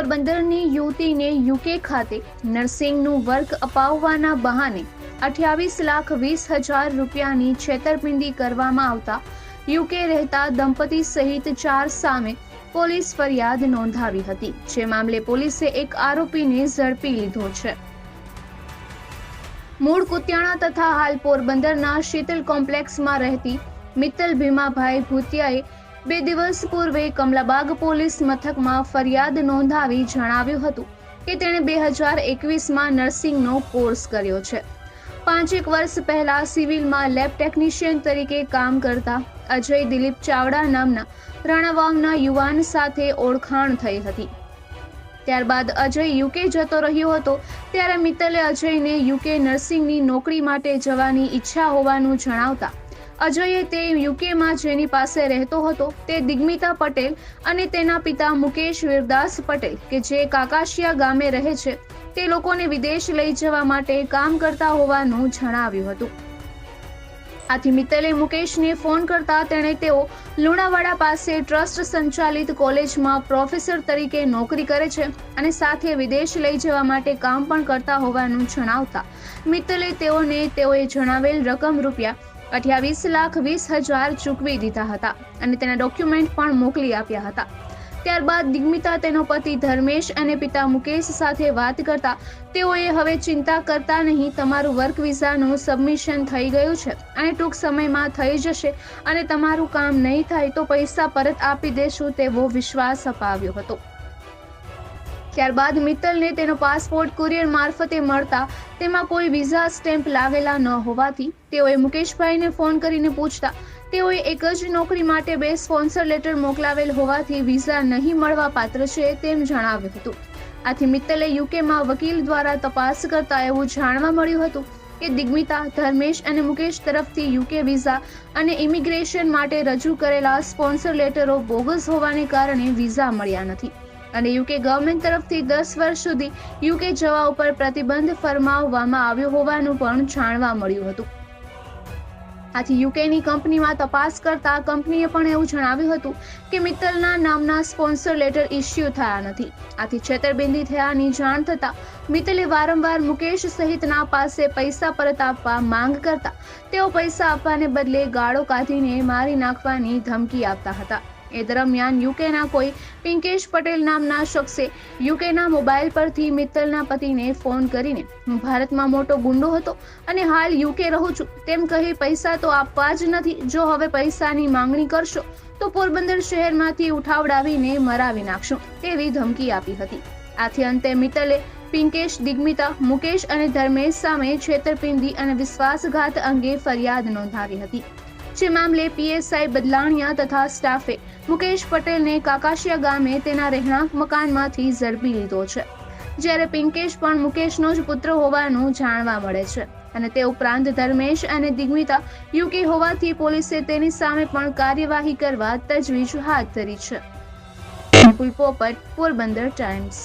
પોરબંદરની યુવતીને યુકે ખાતે નર્સિંગનું વર્ક અપાવવાના બહાને અઠ્યાવીસ લાખ વીસ હજાર રૂપિયાની છેતરપિંડી કરવામાં આવતા યુકે રહેતા દંપતી સહિત ચાર સામે પોલીસ ફરિયાદ નોંધાવી હતી, જે મામલે પોલીસે એક આરોપીને ઝડપી લીધો છે. મૂળ કુતિયાણા તથા હાલ પોરબંદરના શીતલ કોમ્પ્લેક્સમાં રહેતી મિત્તલ ભીમાભાઈ ભૂતિયાએ બે દિવસ પૂર્વે કમલાબાગ પોલીસ મથકમાં ફરિયાદ નોંધાવી જણાવ્યું હતું કે તેણે બે હજાર એકવીસમાં નર્સિંગનો કોર્સ કર્યો છે. પાંચેક વર્ષ પહેલા સિવિલમાં લેબ ટેકનિશિયન તરીકે કામ કરતા અજય દિલીપ ચાવડા નામના રાણાવાવના યુવાન સાથે ઓળખાણ થઈ હતી. ત્યારબાદ અજય યુકે જતો રહ્યો હતો, ત્યારે મિત્તલે અજયને યુકે નર્સિંગની નોકરી માટે જવાની ઈચ્છા હોવાનું જણાવતા અજયે તે યુકેમાં જેની પાસે રહેતો હતો તે દિગ્મિતા પટેલ અને તેના પિતા મુકેશ વીરદાસ પટેલ કે જે કાકાશિયા ગામે રહે છે, તે લોકોને વિદેશ લઈ જવા માટે કામ કરતા હોવાનું જણાવ્યું હતું. આથી મિત્તલે મુકેશને ફોન કરતા તેણે તેઓ લુણાવાડા પાસે ટ્રસ્ટ સંચાલિત કોલેજમાં પ્રોફેસર તરીકે નોકરી કરે છે અને સાથે વિદેશ લઈ જવા માટે કામ પણ કરતા હોવાનું જણાવતા મિત્તલે તેઓને તેઓએ જણાવેલ રકમ રૂપિયા અઠ્યાવીસ લાખ વીસ હજાર ચૂકવી દીધા હતા અને તેના ડોક્યુમેન્ટ પણ મોકલી આપ્યા હતા. ત્યારબાદ દિગ્મિતા તેનો પતિ ધર્મેશ અને પિતા મુકેશ સાથે વાત કરતા તેઓએ હવે ચિંતા કરતા નહીં, તમારું વર્ક વિઝાનું સબમિશન થઈ ગયું છે અને ટૂંક સમયમાં થઈ જશે અને તમારું કામ નહીં થાય તો પૈસા પરત આપી દેશું તેવો વિશ્વાસ અપાવ્યો હતો. ત્યારબાદ મિત્તલને તેનો પાસપોર્ટ કુરિયર મારફતે મળતા તેમાં કોઈ વિઝા સ્ટેમ્પ લાગેલા ન હોવાથી તેઓએ મુકેશભાઈને ફોન કરીને પૂછતા, તેઓએ એક જ નોકરી માટે બે સ્પોન્સર લેટર મોકલાવેલ હોવાથી વિઝા નહીં મળવા પાત્ર છે તેમ જણાવ્યું હતું. આથી મિત્તલે યુકેમાં વકીલ દ્વારા તપાસ કરતા એવું જાણવા મળ્યું હતું કે દિગ્મિતા, ધર્મેશ અને મુકેશ તરફથી યુકે વિઝા અને ઇમિગ્રેશન માટે રજૂ કરેલા સ્પોન્સર લેટરો બોગસ હોવાને કારણે વિઝા મળ્યા નથી. અને યુકે ગવર્મેન્ટ તરફથી દસ વર્ષ સુધી યુકે જવા ઉપર પ્રતિબંધ ફરમાવવામાં આવ્યો હોવાનું પણ જાણવા મળ્યું હતું. આથી યુકેની કંપનીમાં તપાસ કરતા કંપનીએ પણ એવું જણાવ્યું હતું કે મિત્તલના નામના સ્પોન્સર લેટર ઇસ્યુ થયા નથી. આથી છેતરબિંદી થયાની જાણ થતાં મિત્તલે વારંવાર મુકેશ સહિતના પાસે પૈસા પરત આપવા માંગ કરતા તેઓ પૈસા આપવાને બદલે ગાળો કાઢીને મારી નાખવાની ધમકી આપતા હતા. એ દરમિયાન યુકેના કોઈ પિંકેશ પટેલ નામના શખ્સે યુકેના મોબાઈલ પરથી મિત્તલના પતિને ફોન કરીને, હું ભારતમાં મોટો ગુંડો હતો અને હાલ યુકે રહું છું. તેમ કહી પૈસા તો આપવા જ નથી. જો હવે પૈસાની માંગણી કરશો, તો પોરબંદર શહેરમાંથી ઉઠાવડાવીને મરાવી નાખશું. તેવી ધમકી આપી હતી. આથી અંતે મિત્તલે પિંકેશ, દિગ્મિતા, મુકેશ અને ધર્મેશ સામે છેતરપિંડી અને વિશ્વાસઘાત અંગે ફરિયાદ નોંધાવી હતી. જે મામલે પીએસઆઈ બદલાણિયા તથા સ્ટાફે મુકેશ પટેલને કાકાશિયા ગામે તેના રહેણાંક મકાનમાંથી ઝડપી લીધો છે. જ્યારે પિંકેશ પણ મુકેશનો જ પુત્ર હોવાનું જાણવા મળે છે અને તે ઉપરાંત ધર્મેશ અને દિગ્મિતા યુકે હોવાથી પોલીસે તેની સામે પણ કાર્યવાહી કરવા તજવીજ હાથ ધરી છે. પોપટ, પોરબંદર ટાઈમ્સ.